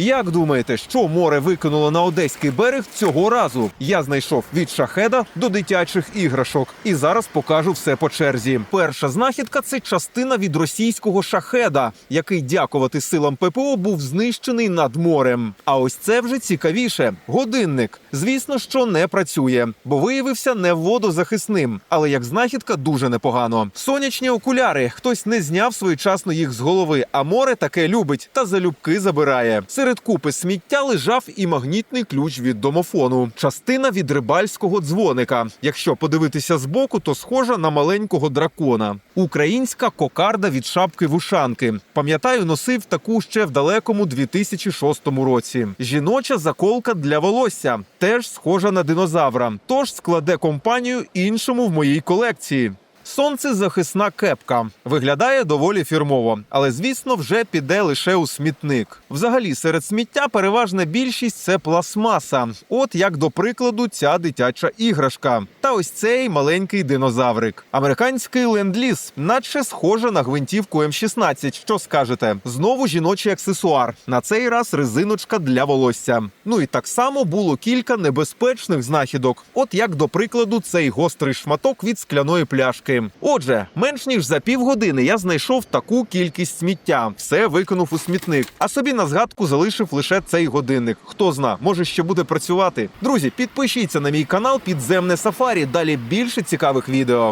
Як думаєте, що море викинуло на одеський берег цього разу? Я знайшов від шахеда до дитячих іграшок, і зараз покажу все по черзі. Перша знахідка це частина від російського шахеда, який, дякувати силам ППО, був знищений над морем. А ось це вже цікавіше. Годинник. Звісно, що не працює, бо виявився не водозахисним, але як знахідка дуже непогано. Сонячні окуляри. Хтось не зняв своєчасно їх з голови, а море таке любить та залюбки забирає. Серед купи сміття лежав і магнітний ключ від домофону. Частина від рибальського дзвоника. Якщо подивитися збоку, то схожа на маленького дракона. Українська кокарда від шапки вушанки. Пам'ятаю, носив таку ще в далекому 2006 році. Жіноча заколка для волосся теж схожа на динозавра. Тож складе компанію іншому в моїй колекції. Сонцезахисна кепка виглядає доволі фірмово, але звісно, вже піде лише у смітник. Взагалі, серед сміття переважна більшість це пластмаса. От як до прикладу, ця дитяча іграшка. Та ось цей маленький динозаврик. Американський ленд-ліз, наче схоже на гвинтівку М16. Що скажете? Знову жіночий аксесуар. На цей раз резиночка для волосся. Ну і так само було кілька небезпечних знахідок. От як до прикладу, цей гострий шматок від скляної пляшки. Отже, менш ніж за півгодини я знайшов таку кількість сміття. Все викинув у смітник. А собі на згадку залишив лише цей годинник. Хто зна, може ще буде працювати. Друзі, підпишіться на мій канал Підземне Сафарі. Далі більше цікавих відео.